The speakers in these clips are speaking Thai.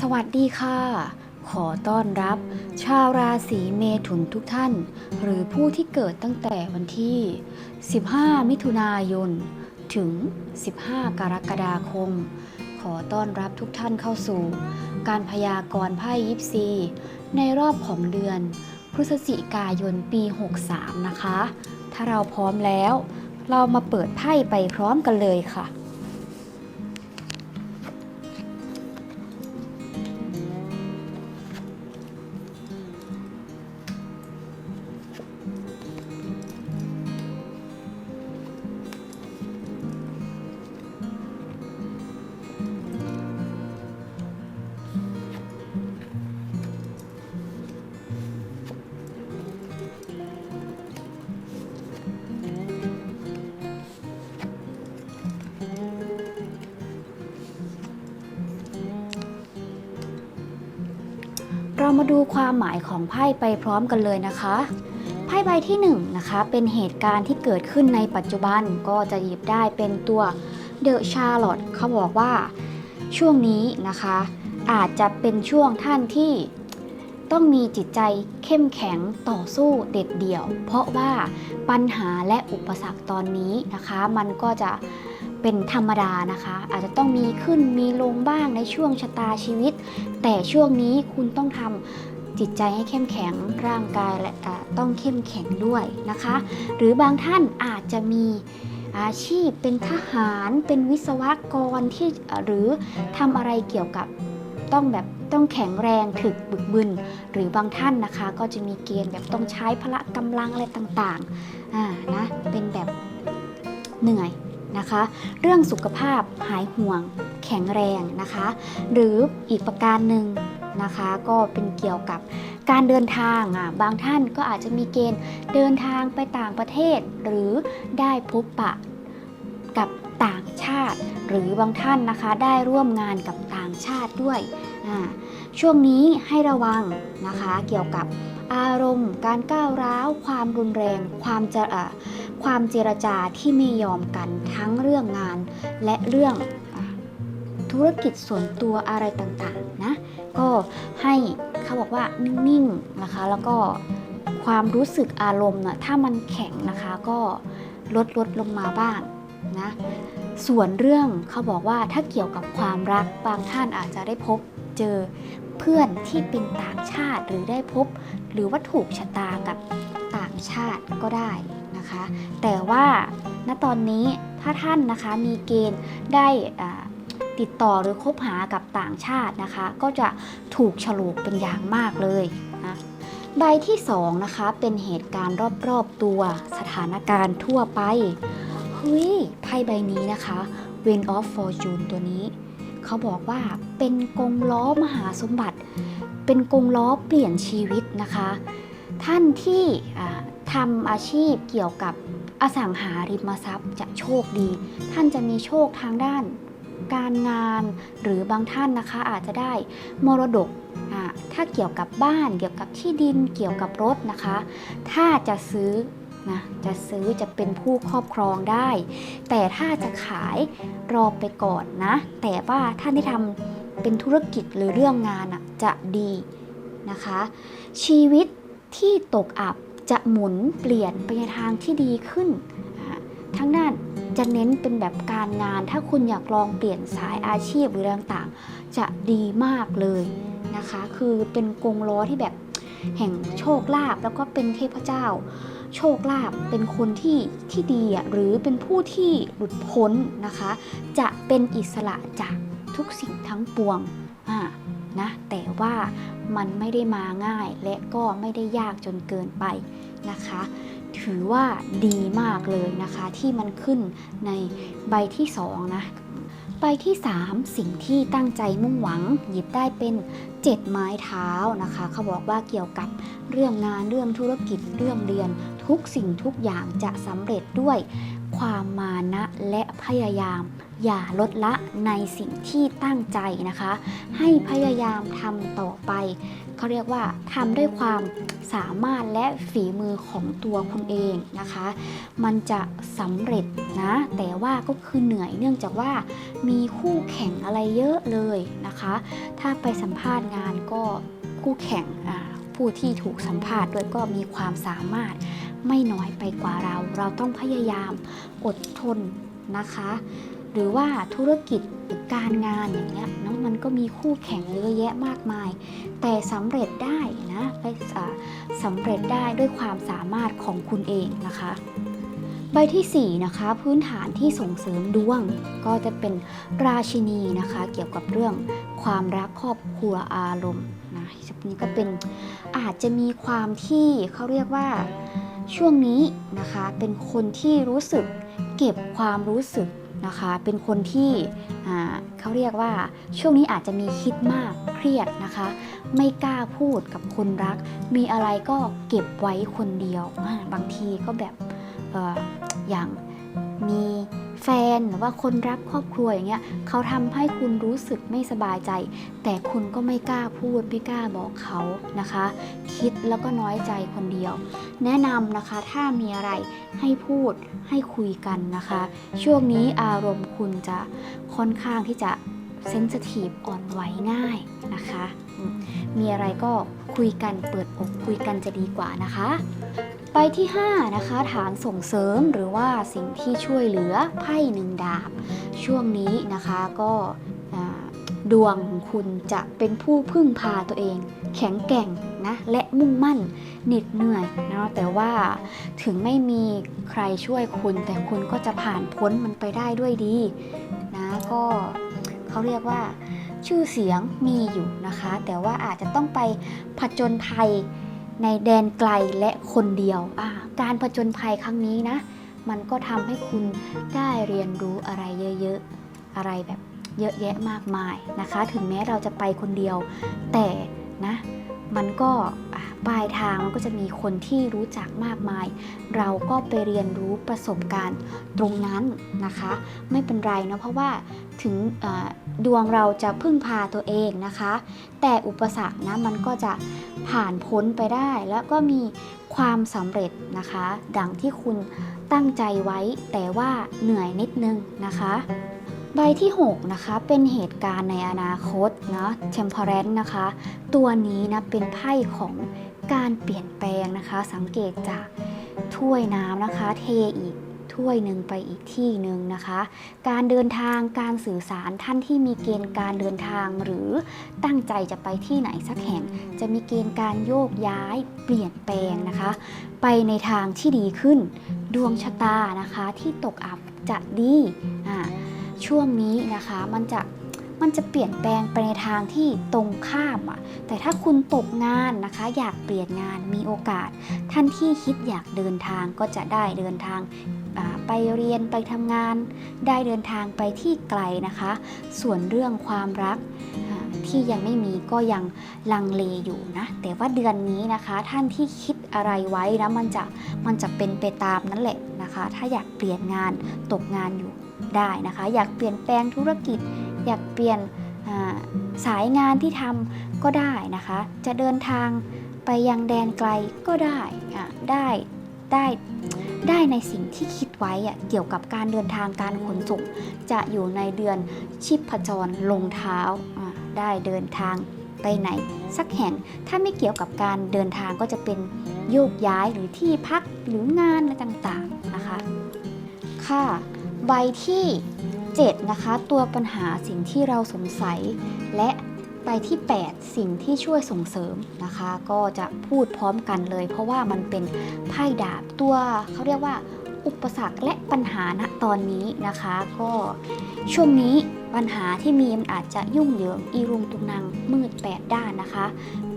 สวัสดีค่ะ ขอต้อนรับ ชาวราศีเมถุนทุกท่าน หรือผู้ที่เกิดตั้งแต่วันที่ 15 มิถุนายน ถึง 15 กรกฎาคม ขอต้อนรับทุกท่านเข้าสู่ การพยากรณ์ไพ่ยิปซี ในรอบของเดือน พฤศจิกายนปี 63 นะคะ ถ้าเราพร้อมแล้ว เรามาเปิดไพ่ไปพร้อมกันเลยค่ะ เรามาดูความหมายของไพ่ไปพร้อมกันเลยนะคะ ไพ่ใบที่1นงนะคะเป็นเหตุการณ์ที่เกิดขึ้นในปัจจุบันก็จะหยิบได้เป็นตัวเดอะชาร์ลอตเขาบอกว่าช่วงนี้นะคะ อาจจะเป็นช่วงท่านที่ต้องมีจิตใจเข้มแข็งต่อสู้เด็ดเดี่ยว เพราะว่าปัญหาและอุปสรรคตอนนี้นะคะ มันก็จะ เป็นธรรมดานะคะ อาจจะต้องมีขึ้นมีลงบ้างในช่วงชะตาชีวิต แต่ช่วงนี้คุณต้องทำจิตใจให้เข้มแข็งร่างกายและต้องเข้มแข็งด้วยนะคะ หรือบางท่านอาจจะมีอาชีพเป็นทหารเป็นวิศวกรที่หรือทำอะไรเกี่ยวกับต้องแบบต้องแข็งแรงถึกบึกบึน หรือบางท่านนะคะก็จะมีเกณฑ์แบบต้องใช้พละกำลังอะไรต่างๆอ่านะเป็นแบบเหนื่อย นะคะ เรื่องสุขภาพหายห่วงแข็งแรงนะคะ หรืออีกประการหนึ่งนะคะก็เป็นเกี่ยวกับการเดินทางอะบางท่านก็อาจจะมีเกณฑ์เดินทางไปต่างประเทศ หรือได้พบปะกับต่างชาติ หรือบางท่านนะคะได้ร่วมงานกับต่างชาติด้วย ช่วงนี้ให้ระวังนะคะเกี่ยวกับอารมณ์ การก้าวร้าว ความรุนแรง ความจะอ่า ความเจรจาที่ไม่ยอมกันทั้งเรื่องงานและเรื่องธุรกิจส่วนตัวอะไรต่างๆนะ ก็ให้เขาบอกว่านิ่งๆนะคะ แล้วก็ความรู้สึกอารมณ์นะถ้ามันแข็งนะคะก็ลดลดลงมาบ้างนะส่วนเรื่องเขาบอกว่าถ้าเกี่ยวกับความรักบางท่านอาจจะได้พบเจอเพื่อนที่เป็นต่างชาติหรือได้พบ หรือว่าถูกชะตากับต่างชาติก็ได้ นะคะ แต่ว่าณตอนนี้ถ้าท่านนะคะมีเกณฑ์ได้ติดต่อหรือคบหากับต่างชาตินะคะ ก็จะถูกฉลกเป็นอย่างมากเลยนะใบที่2นะคะเป็นเหตุการณ์รอบๆตัวสถานการณ์ทั่วไปเฮ้ยไพ่ใบนี้นะคะ w i n of Fortune ตัวนี้ เขาบอกว่าเป็นกงล้อมหาสมบัติ เป็นกงล้อเปลี่ยนชีวิตนะคะ ท่านที่ ทำอาชีพเกี่ยวกับอสังหาริมทรัพย์จะโชคดี ท่านจะมีโชคทางด้านการงานหรือบางท่านนะคะอาจจะได้มรดก ถ้าเกี่ยวกับบ้านเกี่ยวกับที่ดินเกี่ยวกับรถนะคะ ถ้าจะซื้อนะจะซื้อจะเป็นผู้ครอบครองได้ แต่ถ้าจะขายรอไปก่อนนะ แต่ว่าท่านที่ทำเป็นธุรกิจหรือเรื่องงานอะจะดีนะคะ ชีวิตที่ตกอับ จะหมุนเปลี่ยนไปในทางที่ดีขึ้น ทั้งด้านจะเน้นเป็นแบบการงาน ถ้าคุณอยากลองเปลี่ยนสายอาชีพหรืออต่างๆ จะดีมากเลยนะคะ คือเป็นกงล้อที่แบบแห่งโชคลาภแล้วก็เป็นเทพเจ้า โชคลาภเป็นคนที่ที่ดีหรือเป็นผู้ที่หลุดพ้นนะคะ จะเป็นอิสระจากทุกสิ่งทั้งปวงอ่า นะ แต่ว่ามันไม่ได้มาง่าย และก็ไม่ได้ยากจนเกินไปนะคะ ถือว่าดีมากเลยนะคะ ที่มันขึ้นในใบที่2นะใบที่ 3 สิ่งที่ตั้งใจมุ่งหวัง หยิบได้เป็น 7 ไม้เท้านะคะ เขาบอกว่าเกี่ยวกับเรื่องงานเรื่องธุรกิจเรื่องเรียน ทุกสิ่งทุกอย่างจะสำเร็จด้วยความมานะและพยายาม อย่าลดละในสิ่งที่ตั้งใจนะคะ ให้พยายามทำต่อไป เขาเรียกว่าทำด้วยความสามารถและฝีมือของตัวคุณเองนะคะ มันจะสำเร็จนะ แต่ว่าก็คือเหนื่อยเนื่องจากว่ามีคู่แข่งอะไรเยอะเลยนะคะ ถ้าไปสัมภาษณ์งานก็คู่แข่งผู้ที่ถูกสัมภาษณ์ด้วยก็มีความสามารถไม่น้อยไปกว่าเรา เราต้องพยายามอดทนนะคะ หรือว่าธุรกิจหรือการงานอย่างเงี้ยเนาะมันก็มีคู่แข่งเยอะแยะมากมาย แต่สำเร็จได้นะไปสำเร็จได้ด้วยความสามารถของคุณเองนะคะใบที่4นะคะพื้นฐานที่ส่งเสริมดวง ก็จะเป็นราชินีนะคะ เกี่ยวกับเรื่องความรักครอบครัวอารมณ์นะนี่ก็เป็นอาจจะมีความที่เขาเรียกว่าช่วงนี้นะคะเป็นคนที่รู้สึกเก็บความรู้สึก นะคะ เป็นคนที่เขาเรียกว่าช่วงนี้อาจจะมีคิดมากเครียดนะคะ ไม่กล้าพูดกับคนรัก มีอะไรก็เก็บไว้คนเดียว บางทีก็แบบอออย่างมี แฟนหรือว่าคนรักครอบครัวอย่างเงี้ยเขาทำให้คุณรู้สึกไม่สบายใจ แต่คุณก็ไม่กล้าพูดไม่กล้าบอกเขานะคะ คิดแล้วก็น้อยใจคนเดียว แนะนำนะคะถ้ามีอะไรให้พูดให้คุยกันนะคะ ช่วงนี้อารมณ์คุณจะค่อนข้างที่จะเซนซิทีฟอ่อนไหวง่ายนะคะ มีอะไรก็คุยกันเปิดอกคุยกันจะดีกว่านะคะ ไปที่ 5 นะคะ ฐานส่งเสริมหรือว่าสิ่งที่ช่วยเหลือไพ่หนึ่งดาบ ช่วงนี้นะคะก็ดวงของคุณจะเป็นผู้พึ่งพาตัวเอง แข็งแกร่งนะและมุ่งมั่นเหน็ดเหนื่อยนะแต่ว่าถึงไม่มีใครช่วยคุณ แต่คุณก็จะผ่านพ้นมันไปได้ด้วยดีนะก็เขาเรียกว่าชื่อเสียงมีอยู่นะคะ แต่ว่าอาจจะต้องไปผจญภัย ในแดนไกลและคนเดียว การผจญภัยครั้งนี้นะ มันก็ทำให้คุณได้เรียนรู้อะไรเยอะๆ อะไรแบบเยอะแยะมากมายนะคะ ถึงแม้เราจะไปคนเดียว แต่นะ มันก็ปลายทางมันก็จะมีคนที่รู้จักมากมาย เราก็ไปเรียนรู้ประสบการณ์ตรงนั้นนะคะ ไม่เป็นไรนะเพราะว่าถึงดวงเราจะพึ่งพาตัวเองนะคะ แต่อุปสรรคนะมันก็จะผ่านพ้นไปได้ แล้วก็มีความสำเร็จนะคะ ดังที่คุณตั้งใจไว้แต่ว่าเหนื่อยนิดนึงนะคะ ใบที่ 6 นะคะ เป็นเหตุการณ์ในอนาคตเนาะ temperance นะคะ ตัวนี้นะเป็นไพ่ของการเปลี่ยนแปลงนะคะ สังเกตจากถ้วยน้ำนะคะ เทอีกถ้วยหนึ่งไปอีกที่หนึ่งนะคะ การเดินทางการสื่อสารท่านที่มีเกณฑ์การเดินทางหรือตั้งใจจะไปที่ไหนสักแห่ง จะมีเกณฑ์การโยกย้ายเปลี่ยนแปลงนะคะ ไปในทางที่ดีขึ้น ดวงชะตานะคะที่ตกอับจะดีอ่า ช่วงนี้นะคะมันจะมันจะเปลี่ยนแปลงไปในทางที่ตรงข้ามอะ แต่ถ้าคุณตกงานนะคะ อยากเปลี่ยนงานมีโอกาส ท่านที่คิดอยากเดินทางก็จะได้เดินทางไปเรียนไปทำงาน ได้เดินทางไปที่ไกลนะคะ ส่วนเรื่องความรักที่ยังไม่มีก็ยังลังเลอยู่นะ แต่ว่าเดือนนี้นะคะ ท่านที่คิดอะไรไว้นะมันจะมันจะเป็นไปตามนั้นแหละนะคะ ถ้าอยากเปลี่ยนงานตกงานอยู่ ได้นะคะ อยากเปลี่ยนแปลงธุรกิจ อยากเปลี่ยนสายงานที่ทำก็ได้นะคะ จะเดินทางไปยังแดนไกลก็ได้อะได้ได้ได้ในสิ่งที่คิดไว้อะเกี่ยวกับการเดินทางการขนส่งจะอยู่ในเดือนชิพจรลงเท้าอะได้เดินทางไปไหน สักแห่งถ้าไม่เกี่ยวกับการเดินทางก็จะเป็นโยกย้ายหรือที่พักหรืองานอะไรต่างๆนะคะ ค่ะ ใบที่ 7 นะคะ ตัวปัญหาสิ่งที่เราสงสัย และใบที่ 8 สิ่งที่ช่วยส่งเสริมนะคะ ก็จะพูดพร้อมกันเลย เพราะว่ามันเป็นไพ่ดาบตัวเขาเรียกว่า อุปสรรคและปัญหาณตอนนี้นะคะ ก็ช่วงนี้ปัญหาที่มีมันอาจจะยุ่งเหยิงอีรุงตุงนางมืด8ด้านนะคะ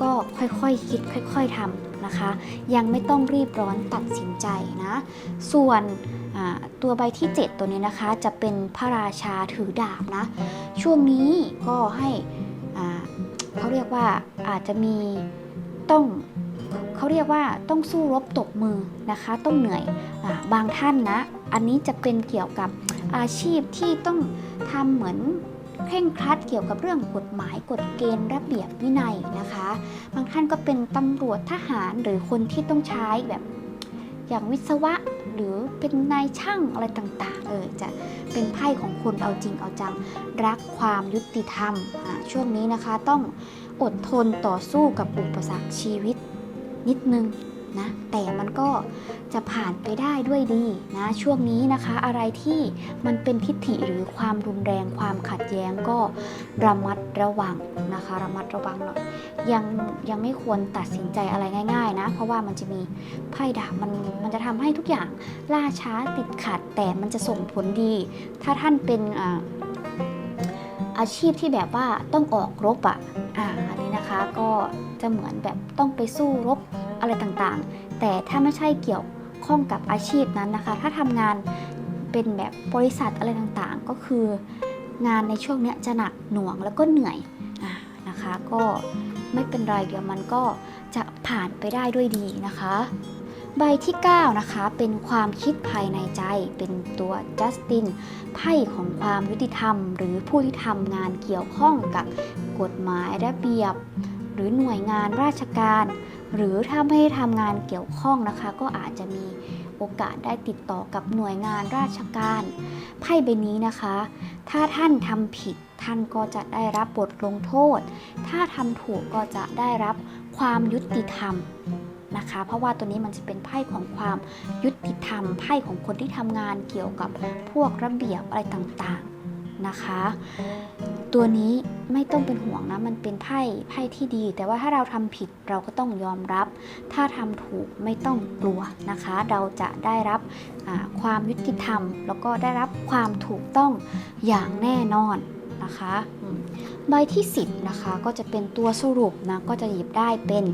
ก็ค่อยๆคคิดค่อย ๆทำนะคะ ยังไม่ต้องรีบร้อนตัดสินใจนะ ส่วน ตัวใบที่ 7 ตัวนี้นะคะจะเป็นพระราชาถือดาบนะ ช่วงนี้ก็ให้เขาเรียกว่าอาจจะมีต้องเขาเรียกว่าต้องสู้รบตบมือนะคะ ต้องเหนื่อยอบางท่านนะ อันนี้จะเป็นเกี่ยวกับอาชีพที่ต้องทำเหมือนเคร่งครัดเกี่ยวกับเรื่องกฎหมายกฎเกณฑ์ระเบียบวินัยนะคะ บางท่านก็เป็นตำรวจทหารหรือคนที่ต้องใช้แบบ อย่างวิศวะหรือเป็นนายช่างอะไรต่างๆ เออจะเป็นไพ่ของคนเอาจริงเอาจังรักความยุติธรรมช่วงนี้นะคะต้องอดทนต่อสู้กับอุปสรรคชีวิตนิดนึง นะ แต่มันก็จะผ่านไปได้ด้วยดีนะ ช่วงนี้นะคะ อะไรที่มันเป็นทิฐิหรือความรุนแรงความขัดแย้งก็ระมัดระวังนะคะ ระมัดระวังหน่อยยังยังไม่ควรตัดสินใจอะไรง่ายๆนะ เพราะว่ามันจะมีไพ่ดาบมันมันจะทำให้ทุกอย่างล่าช้าติดขัด แต่มันจะส่งผลดี ถ้าท่านเป็นอ่าอาชีพที่แบบว่าต้องออกรบอะอ่าอันนี้นะคะก็จะเหมือนแบบต้องไปสู้รบ อะไรต่างๆ แต่ถ้าไม่ใช่เกี่ยวข้องกับอาชีพนั้นนะคะ ถ้าทำงานเป็นแบบบริษัทอะไรต่างๆ ก็คืองานในช่วงเนี้ยจะหนักหน่วงแล้วก็เหนื่อยนะคะ ก็ไม่เป็นไรเดี๋ยวมันก็จะผ่านไปได้ด้วยดีนะคะ ใบที่ 9 นะคะ เป็นความคิดภายในใจ เป็นตัวจัสตินไพ่ของความยุติธรรม หรือผู้ที่ทำงานเกี่ยวข้องกับกฎหมายระเบียบ หรือหน่วยงานราชการ หรือถ้าไม่ได้ทำงานเกี่ยวข้องนะคะ ก็อาจจะมีโอกาสได้ติดต่อกับหน่วยงานราชการไพ่ใบนี้นะคะ ถ้าท่านทำผิดท่านก็จะได้รับบทลงโทษ ถ้าทำถูกก็จะได้รับความยุติธรรมนะคะ เพราะว่าตัวนี้มันจะเป็นไพ่ของความยุติธรรม ไพ่ของคนที่ทำงานเกี่ยวกับพวกระเบียบอะไรต่างๆนะคะ ตัวนี้ ไม่ต้องเป็นห่วงนะ มันเป็นไพ่ไพ่ที่ดี แต่ว่าถ้าเราทำผิดเราก็ต้องยอมรับ ถ้าทำถูกไม่ต้องกลัวนะคะ เราจะได้รับความยุติธรรม แล้วก็ได้รับความถูกต้องอย่างแน่นอนนะคะใบที่ 10 นะคะ ก็จะเป็นตัวสรุปนะ ก็จะหยิบได้เป็น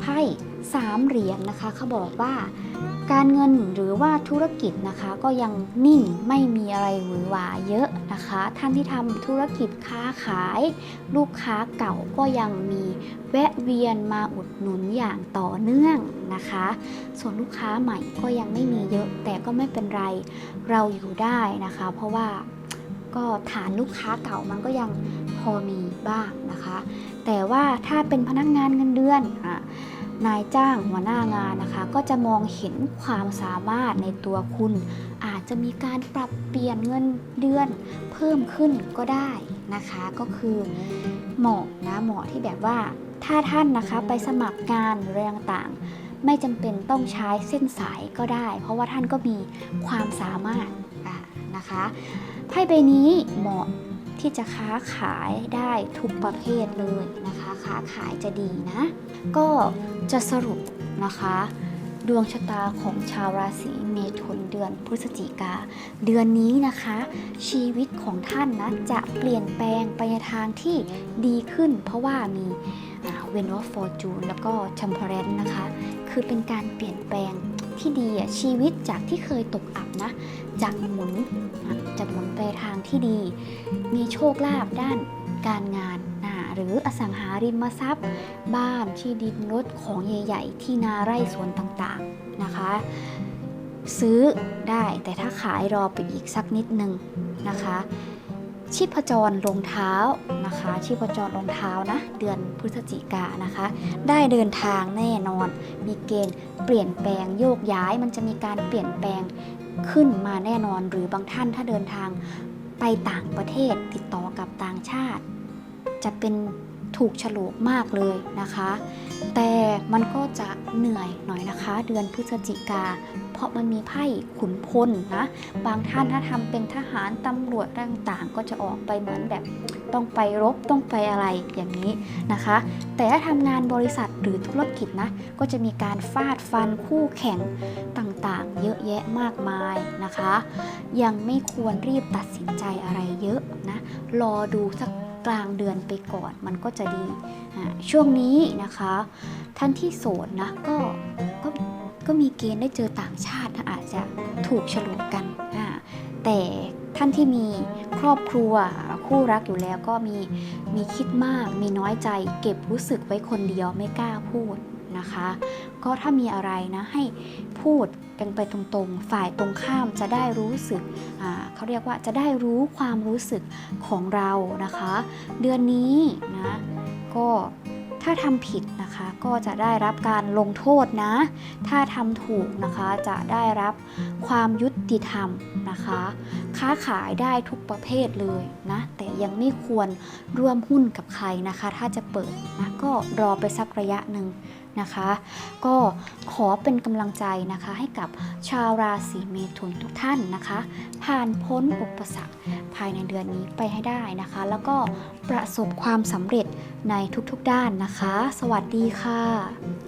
ไพ่สามเหรียญนะคะ เขาบอกว่า การเงินหรือว่าธุรกิจนะคะก็ยังนิ่งไม่มีอะไรหวือหวาเยอะนะคะ ท่านที่ทำธุรกิจค้าขาย ลูกค้าเก่าก็ยังมีแวะเวียนมาอุดหนุนอย่างต่อเนื่องนะคะ ส่วนลูกค้าใหม่ก็ยังไม่มีเยอะ แต่ก็ไม่เป็นไรเราอยู่ได้นะคะ เพราะว่าก็ฐานลูกค้าเก่ามันก็ยังพอมีบ้างนะคะ แต่ว่าถ้าเป็นพนักงานเงินเดือนอะ นายจ้างหัวหน้างานนะคะ ก็จะมองเห็นความสามารถในตัวคุณ อาจจะมีการปรับเปลี่ยนเงินเดือนเพิ่มขึ้นก็ได้นะคะ ก็คือเหมาะนะเหมาะที่แบบว่า ถ้าท่านนะคะไปสมัครงานหรืออะไรต่างๆไม่จำเป็นต้องใช้เส้นสายก็ได้ เพราะว่าท่านก็มีความสามารถะนะคะไพ่ใบนี้เหมาะ ที่จะค้าขายได้ทุกประเภทเลยนะคะ ค้าขายจะดีนะ ก็จะสรุปนะคะ ดวงชะตาของชาวราศีเมถุนเดือนพฤศจิกา เดือนนี้นะคะ ชีวิตของท่านนะจะเปลี่ยนแปลงไปในทางที่ดีขึ้น เพราะว่ามีเวนอฟฟอร์จูนแล้วก็ชัมเพรนนะคะ คือเป็นการเปลี่ยนแปลงที่ดีอะชีวิตจากที่เคยตกอับนะ จากหมุนจะหมุนไปทางที่ดี มีโชคลาภด้านการงานนะหรืออสังหาริมทรัพย์ บ้านที่ดินรถของใหญ่ ๆ ที่นาไร่สวนต่างๆนะคะ ซื้อได้แต่ถ้าขายรอไปอีกสักนิดนึงนะคะชีพจรลงเท้านะคะชีพจรลงเท้านะเดือนพฤศจิกานะคะ ได้เดินทางแน่นอน มีเกณฑ์เปลี่ยนแปลงโยกย้ายมันจะมีการเปลี่ยนแปลง ขึ้นมาแน่นอนหรือบางท่านถ้าเดินทางไปต่างประเทศติดต่อกับต่างชาติ จะเป็น ถูกฉลกมากเลยนะคะ แต่มันก็จะเหนื่อยหน่อยนะคะ เดือนพฤศจิกา เพราะมันมีไพ่ขุนพลนะ บางท่านถ้าทำเป็นทหารตำรวจต่างๆ ก็จะออกไปเหมือนแบบต้องไปรบต้องไปอะไรอย่างนี้นะคะ แต่ถ้าทำงานบริษัทหรือธุรกิจนะ ก็จะมีการฟาดฟันคู่แข่งต่างๆ เยอะแยะมากมายนะคะ ยังไม่ควรรีบตัดสินใจอะไรเยอะนะ รอดูสัก กลางเดือนไปก่อนมันก็จะดี ช่วงนี้นะคะ ท่านที่โสดนะก็ก็ก็มีเกณฑ์ได้เจอต่างชาตินะอาจจะถูกฉลกกัน แต่ท่านที่มีครอบครัวคู่รักอยู่แล้วก็มีมีคิดมาก มีน้อยใจ เก็บรู้สึกไว้คนเดียวไม่กล้าพูดนะคะ ก็ถ้ามีอะไรนะให้พูด เป็นไปตรงๆ ฝ่ายตรงข้ามจะได้รู้สึกเขาเรียกว่าจะได้รู้ความรู้สึกของเรานะคะ เดือนนี้นะก็ถ้าทำผิดนะคะก็จะได้รับการลงโทษนะ ถ้าทำถูกนะคะจะได้รับความยุติธรรมนะคะ ค้าขายได้ทุกประเภทเลยนะ แต่ยังไม่ควรร่วมหุ้นกับใครนะคะ ถ้าจะเปิดนะก็รอไปสักระยะหนึ่ง นะคะ ก็ขอเป็นกำลังใจนะคะให้กับชาวราศีเมถุนทุกท่านนะคะ ผ่านพ้นอุปสรรคภายในเดือนนี้ไปให้ได้นะคะ แล้วก็ประสบความสำเร็จในทุกๆด้านนะคะ สวัสดีค่ะ